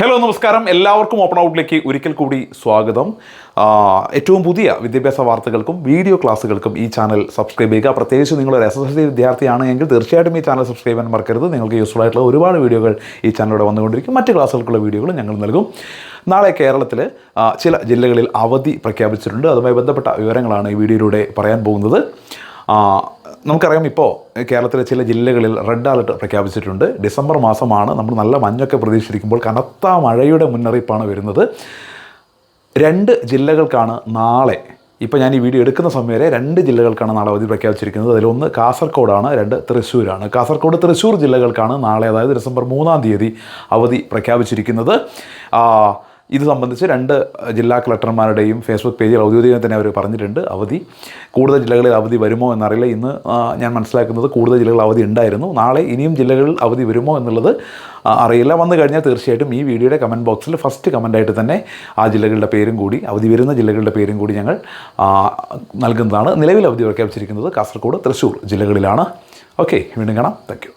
Hello നമസ്കാരം. എല്ലാവർക്കും open ഔട്ടിലേക്ക് ഒരിക്കൽ കൂടി സ്വാഗതം. ഏറ്റവും പുതിയ വിദ്യാഭ്യാസ വാർത്തകൾക്കും വീഡിയോ ക്ലാസ്സുകൾക്കും ഈ ചാനൽ സബ്സ്ക്രൈബ് ചെയ്യുക. പ്രത്യേകിച്ച് നിങ്ങളൊരു എസ് എസ് എൽ സി വിദ്യാർത്ഥിയാണ് എങ്കിൽ തീർച്ചയായിട്ടും ഈ ചാനൽ സബ്സ്ക്രൈബ് ചെയ്യാൻ മറക്കരുത്. നിങ്ങൾക്ക് യൂസ്ഫുൾ ആയിട്ടുള്ള ഒരുപാട് വീഡിയോകൾ ഈ ചാനലിലൂടെ വന്നുകൊണ്ടിരിക്കും. മറ്റ് ക്ലാസ്സുകൾക്കുള്ള വീഡിയോകൾ ഞങ്ങൾ നൽകും. നാളെ കേരളത്തിൽ ചില ജില്ലകളിൽ അവധി പ്രഖ്യാപിച്ചിട്ടുണ്ട്. അതുമായി ബന്ധപ്പെട്ട വിവരങ്ങളാണ് ഈ വീഡിയോയിലൂടെ പറയാൻ പോകുന്നത്. നമുക്കറിയാം ഇപ്പോൾ കേരളത്തിലെ ചില ജില്ലകളിൽ റെഡ് അലർട്ട് പ്രഖ്യാപിച്ചിട്ടുണ്ട്. ഡിസംബർ മാസമാണ്. നമ്മൾ നല്ല മഞ്ഞൊക്കെ പ്രതീക്ഷിച്ചിരിക്കുമ്പോൾ കനത്ത മഴയുടെ മുന്നറിയിപ്പാണ് വരുന്നത്. രണ്ട് ജില്ലകൾക്കാണ് നാളെ ഇപ്പോൾ ഞാൻ ഈ വീഡിയോ എടുക്കുന്ന സമയം വരെ രണ്ട് ജില്ലകൾക്കാണ് നാളെ അവധി പ്രഖ്യാപിച്ചിരിക്കുന്നത്. അതിലൊന്ന് കാസർഗോഡാണ് രണ്ട് തൃശ്ശൂരാണ്. കാസർഗോഡ് തൃശ്ശൂർ ജില്ലകൾക്കാണ് നാളെ അതായത് ഡിസംബർ മൂന്നാം തീയതി അവധി പ്രഖ്യാപിച്ചിരിക്കുന്നത്. ഇത് സംബന്ധിച്ച് രണ്ട് ജില്ലാ കളക്ടർമാരുടെയും ഫേസ്ബുക്ക് പേജിൽ ഔദ്യോഗികം തന്നെ അവർ പറഞ്ഞിട്ടുണ്ട് അവധി. കൂടുതൽ ജില്ലകളിൽ അവധി വരുമോ എന്നറിയില്ല. ഇന്ന് ഞാൻ മനസ്സിലാക്കുന്നത് കൂടുതൽ ജില്ലകളിൽ അവധി ഉണ്ടായിരുന്നു. നാളെ ഇനിയും ജില്ലകളിൽ അവധി വരുമോ എന്നുള്ളത് അറിയില്ല. വന്നു കഴിഞ്ഞാൽ തീർച്ചയായിട്ടും ഈ വീഡിയോയുടെ കമന്റ് ബോക്സിൽ ഫസ്റ്റ് കമന്റായിട്ട് തന്നെ ആ ജില്ലകളുടെ പേരും കൂടി അവധി വരുന്ന ജില്ലകളുടെ പേരും കൂടി ഞങ്ങൾ നൽകുന്നതാണ്. നിലവിൽ അവധി പ്രഖ്യാപിച്ചിരിക്കുന്നത് കാസർഗോഡ് തൃശ്ശൂർ ജില്ലകളിലാണ്. ഓക്കെ വീണ്ടും കാണാം. താങ്ക്